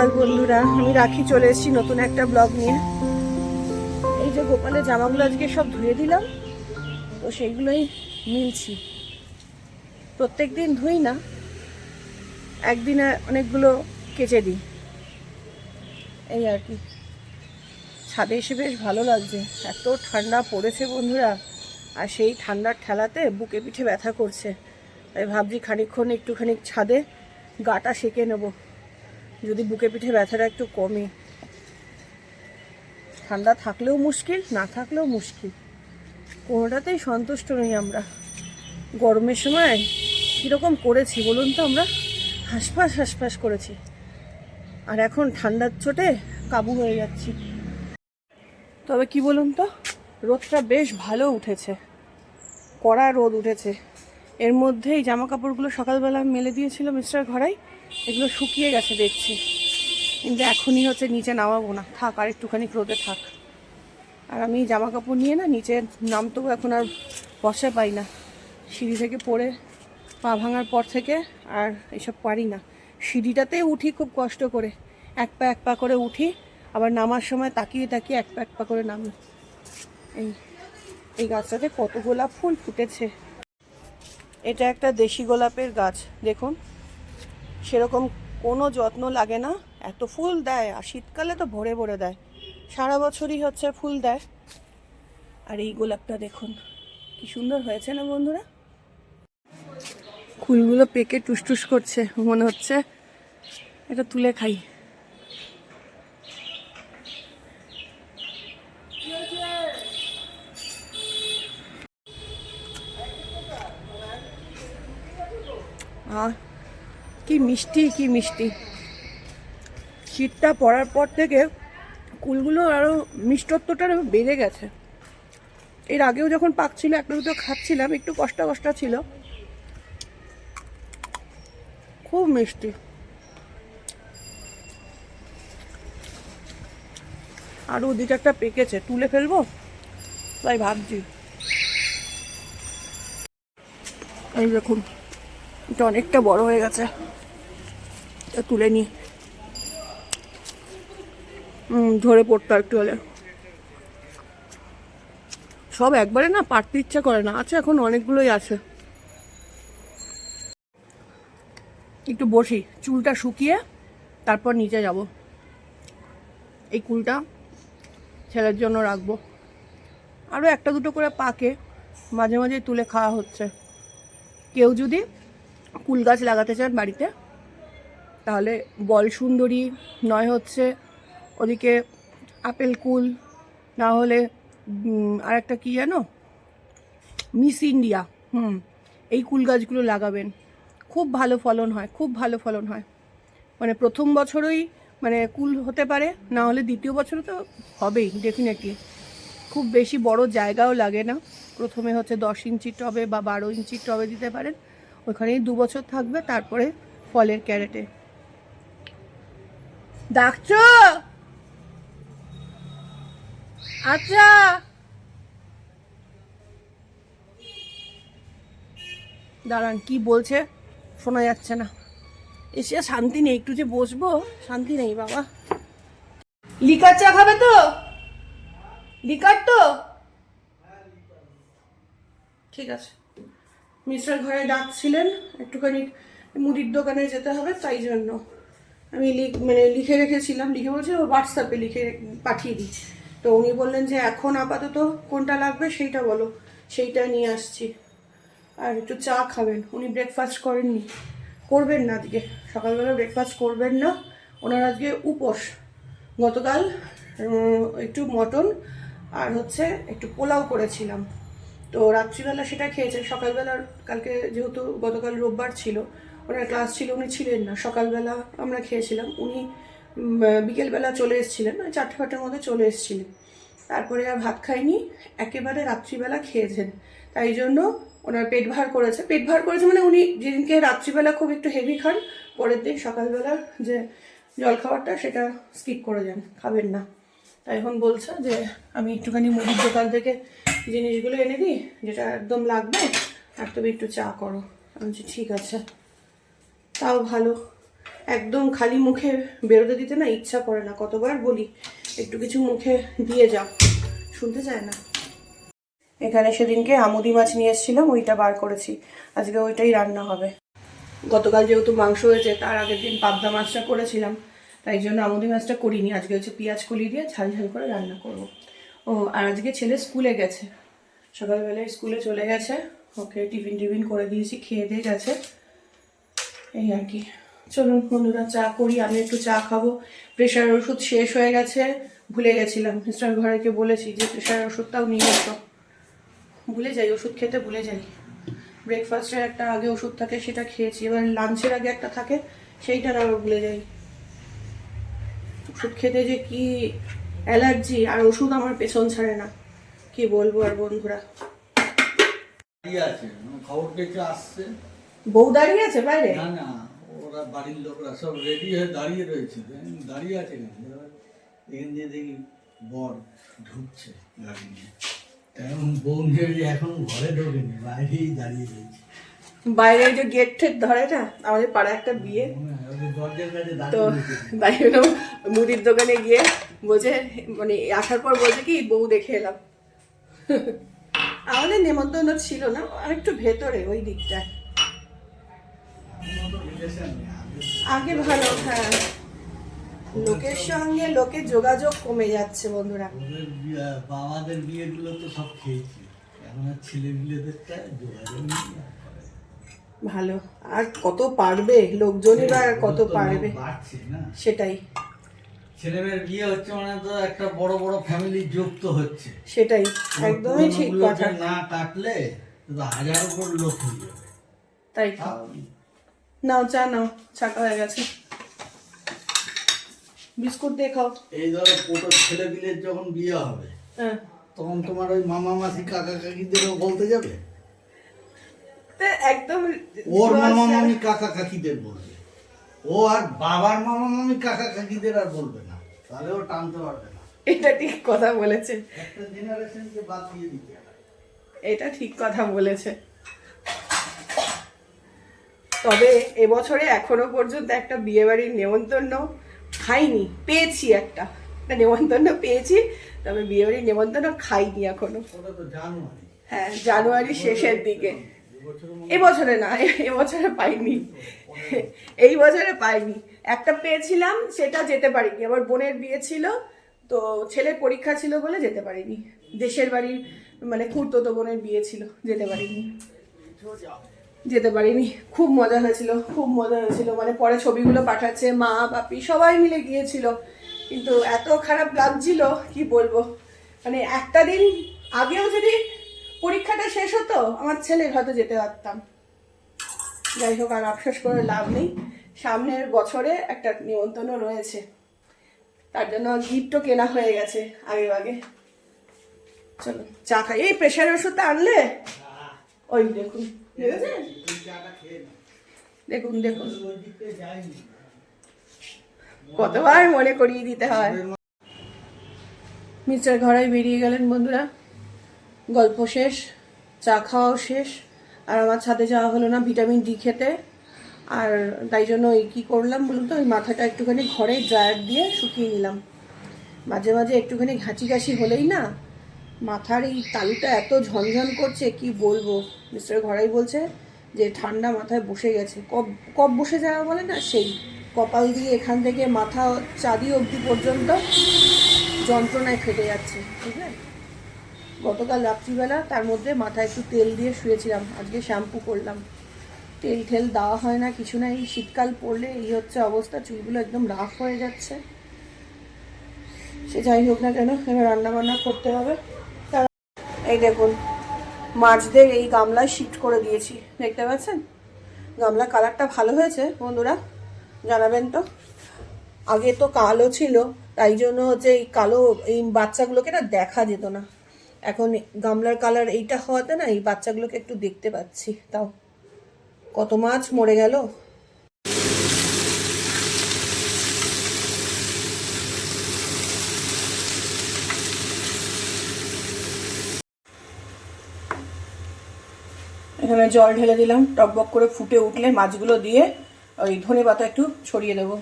সকাল বন্ধুরা, আমি রাখি, চলে এসেছি নতুন একটা ব্লগ নিয়ে। এই যে গোপালের জামাগুলো আজকে সব ধুয়ে দিলাম, তো সেইগুলোই মিলছি। প্রত্যেক দিন ধুই না, একদিনে অনেকগুলো কেচে দিই। এই আর কি। ছাদে এসে বেশ ভালো লাগছে। এত ঠান্ডা পড়েছে বন্ধুরা, আর সেই ঠান্ডার ঠেলাতে বুকে পিঠে ব্যথা করছে। তাই ভাবছি খানিকক্ষণ একটুখানি ছাদে গাটা সেকে নেব। যদি বুকে পিঠে ব্যথাটা একটু কমে। ঠান্ডা থাকলেও মুশকিল, না থাকলেও মুশকিল। কোনোটাতেই সন্তুষ্ট নই আমরা। গরমের সময় কীরকম করেছি বলুন তো আমরা? হাঁসফাঁস হাঁসফাঁস করেছি। আর এখন ঠান্ডার চোটে কাবু হয়ে যাচ্ছি। তবে কি বলুন তো, রোদটা বেশ ভালো উঠেছে। কড়া রোদ উঠেছে। এর মধ্যেই জামা কাপড়গুলো সকালবেলা মেলে দিয়েছিল মিস্টার ঘরাই। এগুলো শুকিয়ে গেছে, দেখছি। কিন্তু এখনই হচ্ছে নিচে নামাবো না। থাক, আর একটুখানি রোদে থাক। আর আমি জামা কাপড় নিয়ে না, নিচে নামতেও এখন আর বসে পাই না। সিঁড়ি থেকে পড়ে, পা ভাঙার পর থেকে আর এসব পারি না। সিঁড়িটাতে উঠি খুব কষ্ট করে। এক পা এক পা করে উঠি, আবার নামার সময় তাকিয়ে তাকিয়ে এক পা এক পা করে নামি। এই এই গাছটাতে কত গোলাপ ফুল ফুটেছে। এটা একটা দেশি গোলাপের গাছ, দেখুন। সেরকম কোনো যত্ন লাগে না। এত ফুল দেয়, আর শীতকালে তো ভরে ভরে দেয়। সারা বছরই হচ্ছে ফুল দেয়। আর এই গোলাপটা দেখুন, কি সুন্দর হয়েছে না বন্ধুরা? ফুলগুলো পেকে টুসটুস করছে, মনে হচ্ছে। এটা তুলে খাই। আহ কি মিষ্টি কি মিষ্টি। শীতটা পড়ার পর থেকে কুলগুলো আরও মিষ্টত্বটা বেড়ে গেছে। এর আগেও যখন পাকছিল একটা দুটো খাচ্ছিলাম, একটু কষ্ট কষ্ট ছিল। খুব মিষ্টি। আর ওদিকে একটা পেকেছে, তুলে ফেলব? তাই ভাবছি। এই দেখুন। এটা অনেকটা বড় হয়ে গেছে। তুলে নি। ধরে পড়তো একটু হলে। সব একবারে না পারতে ইচ্ছা করে না, আছে এখন অনেকগুলোই আছে। একটু বসি, চুলটা শুকিয়ে তারপর নিচে যাব। এই কুলটা ছেলের জন্য রাখব। আরও একটা দুটো করে পাকে, মাঝে মাঝে তুলে খাওয়া হচ্ছে। কেউ যদি কুল গাছ লাগাতে চান বাড়িতে, তাহলে বল সুন্দরী নয় হচ্ছে ওদিকে আপেল কুল, না হলে আর একটা কী জানো? মিস ইন্ডিয়া, হুম, এই কুল গাছগুলো লাগাবেন। খুব ভালো ফলন হয়, খুব ভালো ফলন হয়। মানে প্রথম বছরই মানে কুল হতে পারে, না হলে দ্বিতীয় বছরে তো হবেই ডেফিনেটলি খুব বেশি বড় জায়গাও লাগে না। প্রথমে হচ্ছে দশ ইঞ্চি টবে বা বারো ইঞ্চি টবে দিতে পারেন। ওখানেই দু বছর থাকবে, তারপরে ফলের ক্যারেটে। ডাকছো? আচ্ছা। দাঁড়ান, কি বলছে? শোনা যাচ্ছে না। এসে শান্তি নেই, একটু যে বসবো, শান্তি নেই বাবা। লিকার চা খাবে তো? লিকার তো? ঠিক আছে। মিস্টার ঘরে ডাকছিলেন, একটুখানি মুদির দোকানে যেতে হবে, তাই জন্য আমি লিখ মানে লিখে রেখেছিলাম, লিখে বলছি ও হোয়াটসঅ্যাপে লিখে পাঠিয়ে দিই তো উনি বললেন যে এখন আপাতত কোনটা লাগবে সেইটা বলো, সেইটা নিয়ে আসছি। আর একটু চা খাবেন, উনি ব্রেকফাস্ট করেননি। করবেন না আজকে, সকালবেলা ব্রেকফাস্ট করবেন না। ওনার আজকে উপোস। গতকাল একটু মটন আর হচ্ছে একটু পোলাও করেছিলাম। তো রাত্রিবেলা সেটা খেয়েছেন। সকালবেলা কালকে যেহেতু গতকাল রোববার ছিল, ওনার ক্লাস ছিল, উনি ছিলেন না। সকালবেলা আমরা খেয়েছিলাম। উনি বিকেলবেলা চলে এসেছিলেন ওই চারটে ফাটের মধ্যে চলে এসেছিলেন। তারপরে আর ভাত খাইনি, একেবারে রাত্রিবেলা খেয়েছেন। তাই জন্য ওনার পেট ভার করেছে। পেট ভার করেছে মানে উনি যেদিনকে রাত্রিবেলা খুব একটু হেভি খান, পরের দিন সকালবেলা যে জলখাবারটা সেটা স্কিপ করে যান, খাবেন না। তাই এখন বলছে যে আমি একটুখানি মুদির দোকান থেকে জিনিসগুলো এনে দিই, যেটা একদম লাগবে, আর তুমি একটু চা করো। আমি বলছি, ঠিক আছে। তাও ভালো। একদম খালি মুখে বেরোতে দিতে না ইচ্ছা করে না। কতবার বলি, একটু কিছু মুখে দিয়ে যাও। শুনতে চায় না? এখানে সেদিনকে আমুদি মাছ নিয়ে এসেছিলাম, ওইটা বার করেছি। আজকে ওইটাই রান্না হবে। গতকাল যেহেতু মাংস হয়েছে, তার আগের দিন পাবদা মাছটা করেছিলাম। তাই জন্য আমুদি মাছটা করিনি। আজকে হচ্ছে পেঁয়াজ কলি দিয়ে ঝাল ঝাল করে রান্না করব। ও, আর আজকে ছেলে স্কুলে গেছে। সকালবেলায় স্কুলে চলে গেছে। ওকে টিফিন টিফিন করে দিয়েছি, খেয়ে দিয়ে গেছে। এই আর কি। চলুন বন্ধুরা, চা করি। আমি একটু চা খাব। প্রেশার ওষুধ শেষ হয়ে গেছে। ভুলে গেছিলাম। মিস্টার ঘরেকে বলেছি যে প্রেশার ওষুধটাও নিয়ে এসো। ভুলে যাই, ওষুধ খেতে ভুলে যাই। ব্রেকফাস্টের একটা আগে ওষুধ থাকে, সেটা খেয়েছি। এবার লাঞ্চের আগে একটা থাকে সেইটার আবার ভুলে যাই। ওষুধ খেতে যে কি অ্যালার্জি আর ওষুধ আমার পেছন ছাড়ে না। কি বলব আর বন্ধুরা? মানে খবর পেয়েছে আসছে। বউ দাঁড়িয়ে আছে বাইরে? না না ওরা বাড়ির লোকরা সব রেডি হয়ে দাঁড়িয়ে রয়েছে। দাঁড়িয়ে আছে এখান দিয়ে দেখি বর ঢুকছে গাড়ি নিয়ে। এখন বউ নিয়ে এখন ঘরে ঢোকেনি বাইরেই দাঁড়িয়ে রয়েছে। বাইরে যে গেট ঠেট ধরে না আমাদের পাড়ায় একটা বিয়ে। তো তাই জন্য মুদির দোকানে গিয়ে বলছে মানে আসার পর বলছে কি, বউ দেখে এলাম। আমাদের নেমন্তন্ন ছিল না, আর একটু ভেতরে, ওই দিকটায় আগে ভালো হ্যাঁ। লোকের সঙ্গে লোকের যোগাযোগ কমে যাচ্ছে, বন্ধুরা। বাবাদের বিয়েগুলো তো সব খেয়েছি। এখন আর ছেলে যোগাযোগ ভালো। আর কত পারবে? লোকজনই বা কত তো পারবে? সেটাই। ছেলেমেয়ের বিয়ে হচ্ছে মানে তো একটা বড় বড় ফ্যামিলি যুক্ত হচ্ছে। সেটাই। একদমই ঠিক কথা। না কাটলে হাজার উপর লোক হয়ে যাবে। তাই। নাও চা নাও চাকা হয়ে গেছে। বিস্কুট দিয়ে খাও। এই ধরো ছোট ছেলে বিলের যখন বিয়ে হবে হ্যাঁ। তখন তোমার ওই মামা মাসি কাকা কাকিদেরও বলতে যাবে? একদম ওর মামা মামি কাকা কাকিদের বলবে। ও আর বাবার মামা মামি কাকা কাকিদের আর বলবে না। তাহলে ও টানতে পারবে না। এটা ঠিক কথা বলেছে। একটা জেনারেশনকে বাদ দিয়ে দিতে এটা ঠিক কথা বলেছে। তবে এবছরে এখনও পর্যন্ত একটা বিয়ে বাড়ির নেমন্তন্ন খাইনি পেয়েছি একটা। একটা নেমন্তন্ন পেয়েছি তবে বিয়ে বাড়ির নেমন্তন্ন খাইনি এখনও। জানুয়ারি। হ্যাঁ জানুয়ারি শেষের দিকে। এবছর না, এবছরে পাইনি। এই বছরে পাইনি। একটা পেয়েছিলাম, সেটা যেতে পারিনি। আমার বোনের বিয়ে ছিল, তো ছেলের পরীক্ষা ছিল বলে যেতে পারিনি। দেশের বাড়ির মানে খুঁড়তো বোনের বিয়ে ছিল, যেতে পারিনি। যেতে পারিনি। খুব মজা হয়েছিল, খুব মজা হয়েছিল। মানে পরে ছবিগুলো পাঠাচ্ছে মা, বাপি, সবাই মিলে গিয়েছিল। কিন্তু এত খারাপ লাগছিল, কি বলব? মানে একটা দিন আগেও যদি পরীক্ষাটা শেষ হতো, আমার ছেলের হয়তো যেতে পারতাম। যাই হোক, আর আফসোস করে লাভ নেই। সামনের বছরে একটা নিমন্ত্রণও রয়েছে। তার জন্য গিফটও কেনা হয়ে গেছে আগে আগে। চলো, চা খাই। এই প্রেশার ওষুধটা আনলে? ওই দেখুন। দেখুন দেখুন। কতবার মনে করিয়ে দিতে হয়। মিস্টার ঘরে বেরিয়ে গেলেন বন্ধুরা। গল্প শেষ, চা খাওয়াও শেষ, আর আমার ছাদে যাওয়া হলো না ভিটামিন ডি খেতে। আর তাই জন্য ওই কী করলাম বলুন তো, ওই মাথাটা একটুখানি ঘরে ড্রায়ার দিয়ে শুকিয়ে নিলাম। মাঝে মাঝে একটুখানি ঘাঁচি ঘাঁচি হলেই না, মাথার এই তালুটা এত ঝনঝন করছে, কি বলব? মিস্টার ঘরাই বলছে যে, ঠান্ডা মাথায় বসে গেছে। কব কব বসে যাওয়া বলে না, সেই কপাল দিয়ে এখান থেকে মাথা চাঁদি অবধি পর্যন্ত যন্ত্রণায় ফেটে যাচ্ছে বুঝলেন গতকাল রাত্রিবেলা তার মধ্যে মাথায় একটু তেল দিয়ে শুয়েছিলাম। আজকে শ্যাম্পু করলাম। তেল ঠেল দেওয়া হয় না, কিছু না। এই শীতকাল পড়লে এই হচ্ছে অবস্থা, চুলগুলো একদম রাফ হয়ে যাচ্ছে। সে যাই হোক না কেন, এবার রান্না বান্না করতে হবে। এই দেখুন, মাছদের এই গামলায় শিফট করে দিয়েছি। দেখতে পাচ্ছেন? গামলা কালারটা ভালো হয়েছে, বন্ধুরা। জানাবেন তো। আগে তো কালো ছিল, তাই জন্য হচ্ছে এই কালো এই বাচ্চাগুলোকে না দেখা যেত না। এখন গামলার কালার এইটা হওয়াতে না এই বাচ্চাগুলোকে একটু দেখতে পাচ্ছি। তাও কত মাছ মরে গেল। এখানে জল ঢেলে দিলাম, টক টকবক করে ফুটে উঠলে মাছগুলো দিয়ে ওই ধনে পাতা একটু ছড়িয়ে দেবো।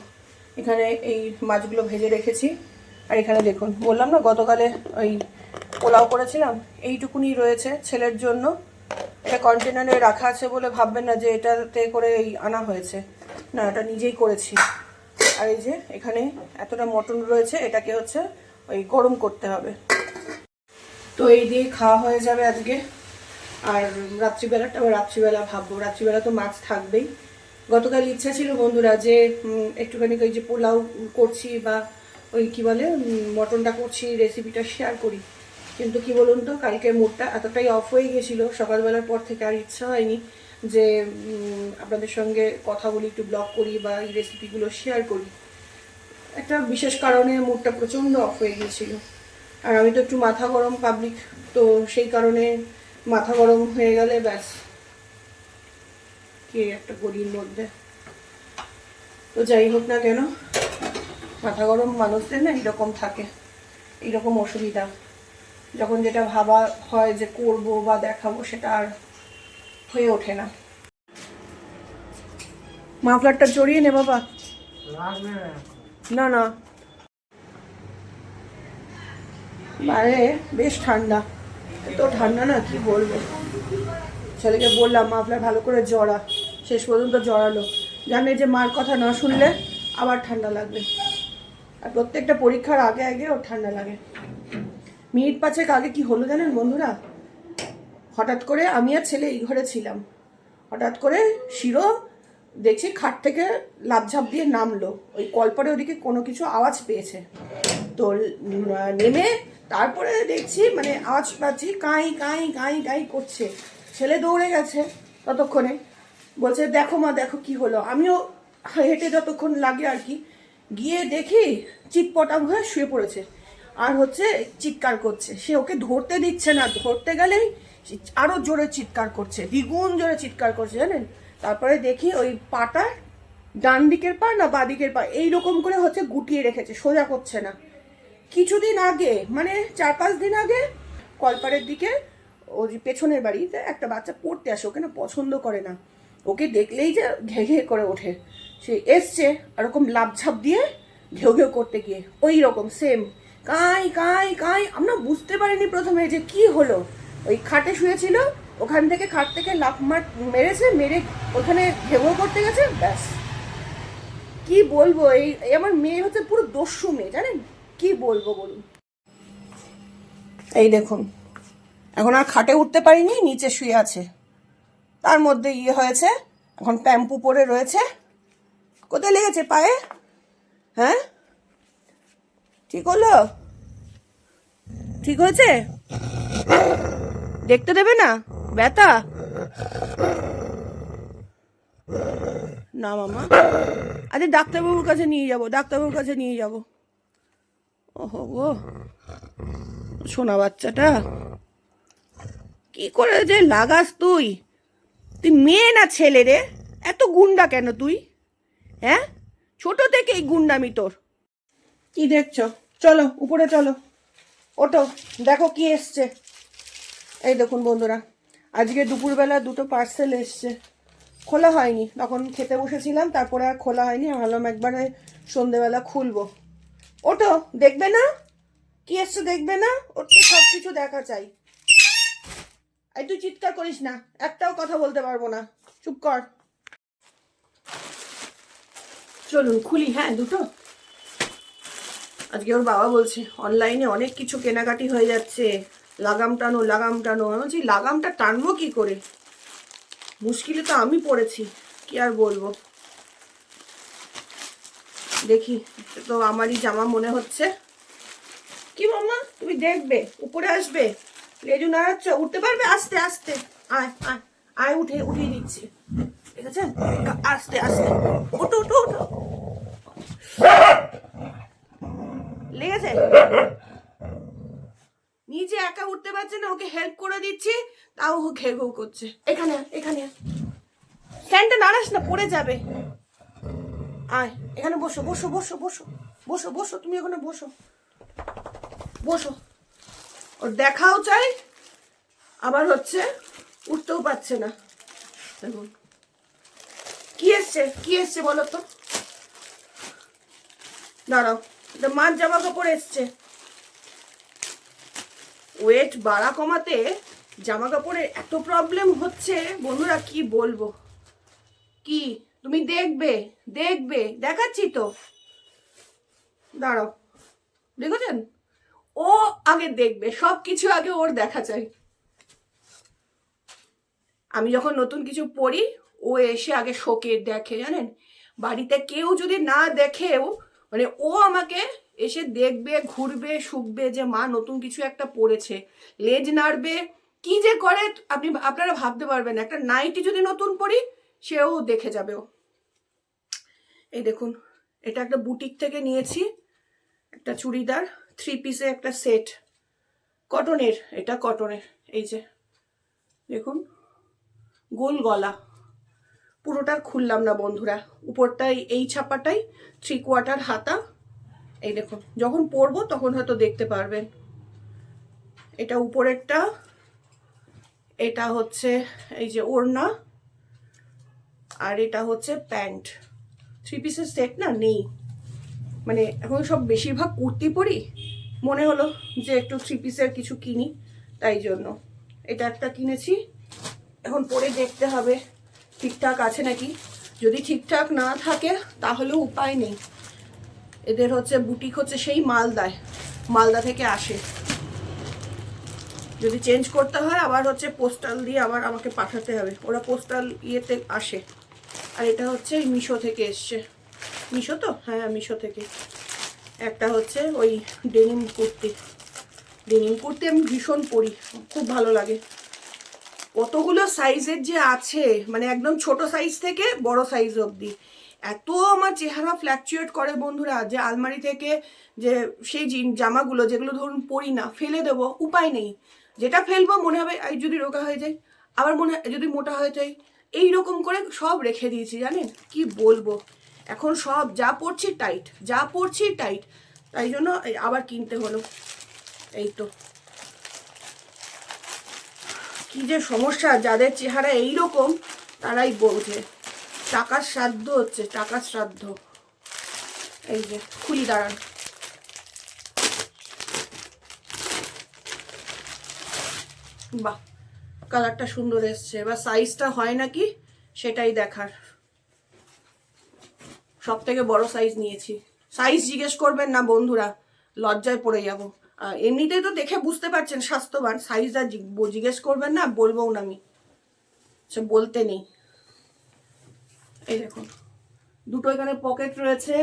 এখানে এই মাছগুলো ভেজে রেখেছি। আর এখানে দেখুন, বললাম না গতকালে ওই পোলাও করেছিলাম এইটুকুনি রয়েছে ছেলের জন্য। এটা কন্টেনারে রাখা আছে বলে ভাববেন না যে এটাতে করে আনা হয়েছে। না, এটা নিজেই করেছি। আর এই যে এখানে এতটা মটন রয়েছে, এটাকে হচ্ছে ওই গরম করতে হবে। তো এই দিয়ে খাওয়া হয়ে যাবে আজকে। আর রাত্রিবেলাটা আবার রাত্রিবেলা ভাববো। রাত্রিবেলা তো মাছ থাকবেই। গতকাল ইচ্ছা ছিল বন্ধুরা যে একটুখানি ওই যে পোলাও করছি বা ওই কি বলে মটনটা করছি রেসিপিটা শেয়ার করি। কিন্তু কি বলুন তো কালকে মুডটা এতটাই অফ হয়ে গেছিল সকালবেলার পর থেকে আর ইচ্ছা হয়নি যে আপনাদের সঙ্গে কথা বলি, একটু ব্লগ করি বা এই রেসিপিগুলো শেয়ার করি। একটা বিশেষ কারণে মুডটা প্রচণ্ড অফ হয়ে গিয়েছিল। আর আমি তো একটু মাথা গরম পাবলিক তো সেই কারণে মাথা গরম হয়ে গেলে ব্যাস। কি একটা গলির মধ্যে। তো যাই হোক না কেন, মাথা গরম মানুষদের না এরকম থাকে, এইরকম অসুবিধা। যখন যেটা ভাবা হয় যে করব বা দেখাবো সেটা আর হয়ে ওঠে না। মাফলারটা জড়িয়ে নে বাবা। না। না বাইরে বেশ ঠান্ডা। এত ঠান্ডা না কি বলব? ছেলেকে বললাম মাফলার ভালো করে জড়া। শেষ পর্যন্ত জড়ালো। জানে যে মার কথা না শুনলে আবার ঠান্ডা লাগবে। আর প্রত্যেকটা পরীক্ষার আগে আগে ওর ঠান্ডা লাগে। মিনিট পাঁচেক আগে কি হলো জানেন বন্ধুরা? হঠাৎ করে আমি আর ছেলে এই ঘরে ছিলাম। হঠাৎ করে শিরো দেখছি খাট থেকে লাভঝাপ দিয়ে নামলো। ওই কলপারে ওদিকে কোনো কিছু আওয়াজ পেয়েছে। তো নেমে তারপরে দেখছি মানে আওয়াজ পাচ্ছি কাঁই কাঁই কাঁই কাঁই করছে। ছেলে দৌড়ে গেছে ততক্ষণে। বলছে, দেখো মা, দেখো কি হলো। আমিও হেঁটে যতক্ষণ লাগে আর কি গিয়ে দেখি চিটপটাং হয়ে শুয়ে পড়েছে। আর হচ্ছে চিৎকার করছে। সে ওকে ধরতে দিচ্ছে না, ধরতে গেলেই আরও জোরে চিৎকার করছে, দ্বিগুণ জোরে চিৎকার করছে, জানেন? তারপরে দেখি ওই পাটা ডান দিকের পা না বাঁ দিকের পা এইরকম করে হচ্ছে গুটিয়ে রেখেছে, সোজা করছে না। কিছুদিন আগে মানে চার পাঁচ দিন আগে কলপাড়ের দিকে ও যে পেছনের বাড়িতে একটা বাচ্চা পড়তে আসে, ওকে না পছন্দ করে না। ওকে দেখলেই যে ঘে ঘে করে ওঠে। সে এসছে এরকম লাভঝাপ দিয়ে ঘেউ ঘেউ করতে গিয়ে, ওই রকম সেম কাই কাই কাই। আমরা বুঝতে পারিনি প্রথমে যে কি হলো। ওই খাটে শুয়েছিল, ওখান থেকে খাট থেকে লাফ মার মেরেছে, মেরে ওখানে ঘেউ করতে গেছে, ব্যাস। কি বলব, এই আমার মেয়ে হচ্ছে পুরো দস্যু মেয়ে, জানেন? কি বলব বলুন? এই দেখুন, এখন আর খাটে উঠতে পারিনি, নিচে শুয়ে আছে। তার মধ্যে ইয়ে হয়েছে, এখন প্যাম্পু পরে রয়েছে। কোথায় লেগেছে, পায়ে? হ্যাঁ? ঠিক হলো? ঠিক হয়েছে? দেখতে দেবে না? ব্যথা? না মামা। আচ্ছা ডাক্তারবাবুর কাছে নিয়ে যাব, ডাক্তারবাবুর কাছে নিয়ে যাব। ওহো গো। সোনা বাচ্চাটা। কি করে যে লাগাস তুই? তুই মেয়ে না ছেলে রে? এত গুন্ডা কেন তুই? হ্যাঁ? ছোট থেকে এই গুন্ডামি তোর। কি দেখছ? চলো, উপরে চলো। ওটো দেখো কি এসছে। এই দেখুন বন্ধুরা, আজকে দুপুরবেলা দুটো পার্সেল এসছে। খোলা হয়নি, তখন খেতে বসেছিলাম, তারপরে আর খোলা হয়নি ভাবলাম একবারে সন্ধেবেলা খুলবো। ওটো দেখবে না? কি এসছে দেখবে না? ওর তো সব কিছু দেখা চাই। এই তুই চিৎকার করিস না, একটাও কথা বলতে পারব না। চুপ কর। চলুন, খুলি হ্যাঁ দুটো? আজকে ওর বাবা বলছে অনলাইনে অনেক কিছু কেনাকাটি হয়ে যাচ্ছে। লাগাম টানো লাগাম টানো। আমি বলছি, লাগামটা টানবো কি করে? মুশকিলে তো আমি পড়েছি, কি আর বলব? দেখি তো আমারই জামা মনে হচ্ছে। কি মাম্মা, তুমি দেখবে, উপরে আসবে। লেজু নাড়াচ্ছ, উঠতে পারবে? আস্তে আস্তে, আয় আয় আয়, উঠে, উঠিয়ে দিচ্ছি। ঠিক আছে? আস্তে আস্তে ওঠো ওঠো ওঠো লেগেছে? নিচে একা উঠতে পারছে না, ওকে হেল্প করে দিচ্ছি, তাও ও ঘে করছে। এখানে এখানে। ফ্যানটা নাড়াস না, পড়ে যাবে। আয়, এখানে বসো বসো বসো বসো বসো বসো, তুমি এখানে বসো। বসো। ওর দেখাও চাই, আবার হচ্ছে উঠতেও পারছে না। দেখুন। কি এসছে? কি এসছে বলো তো? দাঁড়াও। মার জামা কাপড় এসছে। ওয়েট বাড়া কমাতে জামা কাপড়ের এত প্রবলেম হচ্ছে। বন্ধুরা, কি বলব? কি? তুমি দেখবে দেখবে। দেখাচ্ছি তো। দাঁড়াও। দেখেছেন? ও আগে দেখবে সব কিছু আগে ওর দেখা চাই আমি যখন নতুন কিছু পড়ি, ও এসে আগে শোকে দেখে, জানেন? বাড়িতে কেউ যদি না দেখেও মানে ও আমাকে এসে দেখবে, ঘুরবে, শুকবে যে, মা, নতুন কিছু একটা পড়েছে। লেজ নাড়বে। কি যে করে আপনি আপনারা ভাবতে পারবেন একটা নাইটি যদি নতুন পরি, সেও দেখে যাবে ও। এই দেখুন, এটা একটা বুটিক থেকে নিয়েছি। একটা চুড়িদার থ্রি পিসে একটা সেট কটনের এটা কটনের এই যে, দেখুন, গোল গলা। পুরোটা খুললাম না বন্ধুরা। উপরটাই, এই ছাপাটাই থ্রি কোয়ার্টার হাতা। এই দেখুন যখন পরবো তখন হয়তো দেখতে পারবেন। এটা উপরেরটা, এটা হচ্ছে এই যে ওড়না, আর এটা হচ্ছে প্যান্ট। থ্রি পিসের সেট না, নেই। মানে এখন সব বেশিরভাগ কুর্তি পরি। মনে হলো যে একটু থ্রি পিসের কিছু কিনি, তাই জন্য। এটা একটা কিনেছি। এখন পরে দেখতে হবে। ঠিকঠাক আছে নাকি? যদি ঠিকঠাক না থাকে, তাহলেও উপায় নেই। এদের হচ্ছে, বুটিক হচ্ছে সেই মালদায়। মালদা থেকে আসে। যদি চেঞ্জ করতে হয়, আবার হচ্ছে পোস্টাল দিয়ে আবার আমাকে পাঠাতে হবে। ওরা পোস্টাল ইয়েতে আসে। আর এটা হচ্ছে মিশো থেকে এসছে। মিশো তো? হ্যাঁ মিশো থেকে। একটা হচ্ছে ওই ডেনিম কুর্তি। ডেনিম কুর্তি আমি ভীষণ পরি। খুব ভালো লাগে। কতগুলো সাইজের যে আছে মানে একদম ছোট সাইজ থেকে বড় সাইজ অবধি, এত আমার চেহারা ফ্ল্যাকচুয়েট করে বন্ধুরা যে আলমারি থেকে যে সেই জিন- জামাগুলো যেগুলো ধরুন পরি না, ফেলে দেবো, উপায় নেই। যেটা ফেলব মনে হবে, এই যদি রোগা হয়ে যায় আবার মনে যদি মোটা হয়ে যায় এই রকম করে সব রেখে দিয়েছি, জানেন? কি বলব? এখন সব যা পড়ছি টাইট যা পড়ছি টাইট তাই জন্য আবার কিনতে হলো। এই তো। কি যে সমস্যা, যাদের চেহারা এই রকম তারাই বোঝে টাকার শ্রাদ্ধ হচ্ছে, টাকার শ্রাদ্ধ। এই যে, খুলি, দাঁড়ান। বাহ, কালারটা সুন্দর এসছে। এবার সাইজটা হয় নাকি, সেটাই দেখার। সব থেকে বড় সাইজ নিয়েছি। সাইজ জিজ্ঞেস করবেন না, বন্ধুরা, লজ্জায় পড়ে যাব। এমনিতেই তো দেখে বুঝতে পারছেন, স্বাস্থ্যবান। সাইজটা জিজ্ঞেস করবেন না বলবোও না আমি সে বলতে নেই। এই দেখুন, দুটো এখানে পকেট রয়েছে।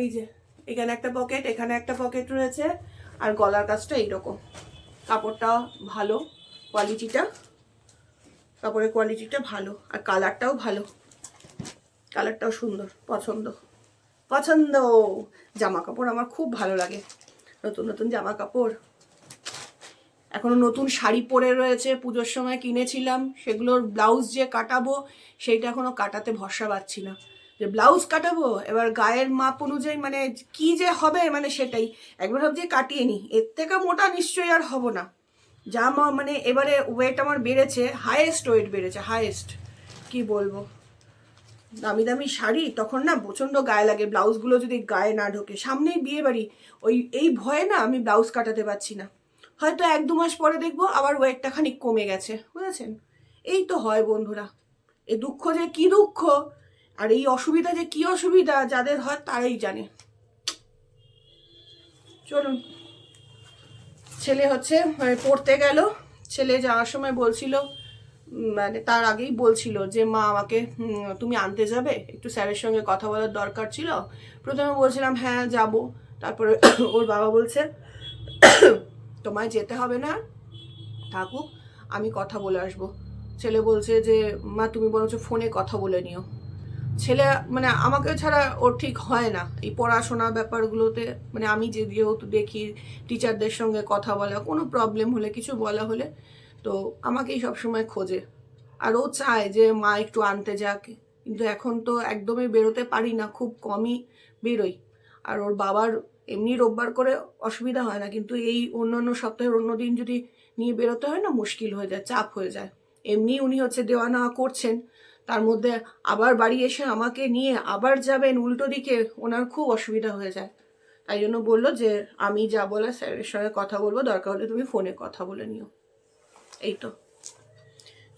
এই যে, এখানে একটা পকেট এখানে একটা পকেট রয়েছে। আর গলার কাজটা এইরকম। কাপড়টা ভালো কোয়ালিটিটা কাপড়ের কোয়ালিটিটা ভালো, আর কালারটাও ভালো। কালারটাও সুন্দর, পছন্দ। পছন্দ। জামা কাপড় আমার খুব ভালো লাগে। নতুন নতুন জামা কাপড় এখনও নতুন শাড়ি পরে রয়েছে, পুজোর সময় কিনেছিলাম। সেগুলোর ব্লাউজ যে কাটাবো, সেইটা এখনও কাটাতে ভরসা পাচ্ছি না। যে ব্লাউজ কাটাবো, এবার গায়ের মাপ অনুযায়ী মানে কি যে হবে মানে সেটাই। একবার ভাবছি কাটিয়ে নিই। এর থেকে মোটা নিশ্চয়ই আর হব না। যা মানে এবারে ওয়েট আমার বেড়েছে হায়েস্ট ওয়েট বেড়েছে হায়েস্ট কি বলব? দামি দামি শাড়ি, তখন না প্রচণ্ড গায়ে লাগে। ব্লাউজগুলো যদি গায়ে না ঢোকে, সামনেই বিয়ে বাড়ি ওই, এই ভয়ে না আমি ব্লাউজ কাটাতে পারছি না। হয়তো এক দু মাস পরে দেখব আবার ওয়েটটা খানিক কমে গেছে, বুঝেছেন? এই তো হয় বন্ধুরা। এ দুঃখ যে কি দুঃখ? আর এই অসুবিধা যে কি অসুবিধা, যাদের হয় তারাই জানে। চলুন। ছেলে হচ্ছে মানে পড়তে গেল। ছেলে যাওয়ার সময় বলছিল মানে তার আগেই বলছিল যে, মা, আমাকে তুমি আনতে যাবে? একটু স্যারের সঙ্গে কথা বলার দরকার ছিল? প্রথমে বলছিলাম হ্যাঁ যাব। তারপরে ওর বাবা বলছে, তোমায় যেতে হবে না, থাকুক, আমি কথা বলে আসব। ছেলে বলছে যে, মা, তুমি বরঞ্চ ফোনে কথা বলে নিও। ছেলে মানে আমাকে ছাড়া ওর ঠিক হয় না। এই পড়াশোনা ব্যাপারগুলোতে মানে আমি যে যেহেতু দেখি টিচারদের সঙ্গে কথা বলা, কোনো প্রবলেম হলে, কিছু বলা হলে তো আমাকেই সবসময় খোঁজে। আর ও চায় যে মা একটু আনতে যাক, কিন্তু এখন তো একদমই বেরোতে পারি না, খুব কমই বেরোই। আর ওর বাবার এমনি রোববার করে অসুবিধা হয় না, কিন্তু এই অন্য অন্য সপ্তাহের অন্য দিন যদি নিয়ে বেরোতে হয় না, মুশকিল হয়ে যায়, চাপ হয়ে যায়। এমনি উনি হচ্ছে দেওয়া নেওয়া করছেন, তার মধ্যে আবার বাড়ি এসে আমাকে নিয়ে আবার যাবেন উল্টো দিকে, ওনার খুব অসুবিধা হয়ে যায়। তাই জন্য বলল যে, আমি যা বলে স্যারের সঙ্গে কথা বলব, দরকার হলে তুমি ফোনে কথা বলে নিও। এই তো।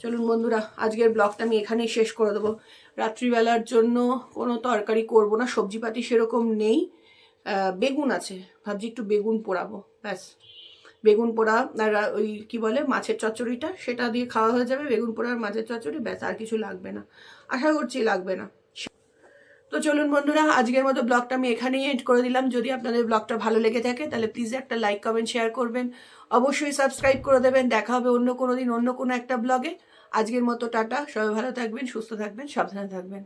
চলুন বন্ধুরা, আজকের ব্লগটা আমি এখানেই শেষ করে দেবো। রাত্রিবেলার জন্য কোনো তরকারি করব না, সবজিপাতি সেরকম নেই। বেগুন আছে, ভাবছি একটু বেগুন পোড়াবো, ব্যাস। বেগুন পোড়া আর, ওই কি বলে, মাছের চচ্চড়িটা, সেটা দিয়ে খাওয়া হয়ে যাবে, বেগুন পোড়া আর মাছের চচ্চড়ি, ব্যাস, আর কিছু লাগবে না। আশা করছি লাগবে না। তো চলুন বন্ধুরা, আজকের মতো ব্লগটা আমি এখানেই এড করে দিলাম। যদি আপনাদের ব্লগটা ভালো লেগে থাকে, তাহলে প্লিজ একটা লাইক কমেন্ট শেয়ার করবেন। অবশ্যই সাবস্ক্রাইব করে দেবেন। দেখা হবে অন্য কোনো দিন অন্য কোনো একটা ব্লগে আজকের মতো টাটা। সবাই ভালো থাকবেন, সুস্থ থাকবেন, সাবধানে থাকবেন।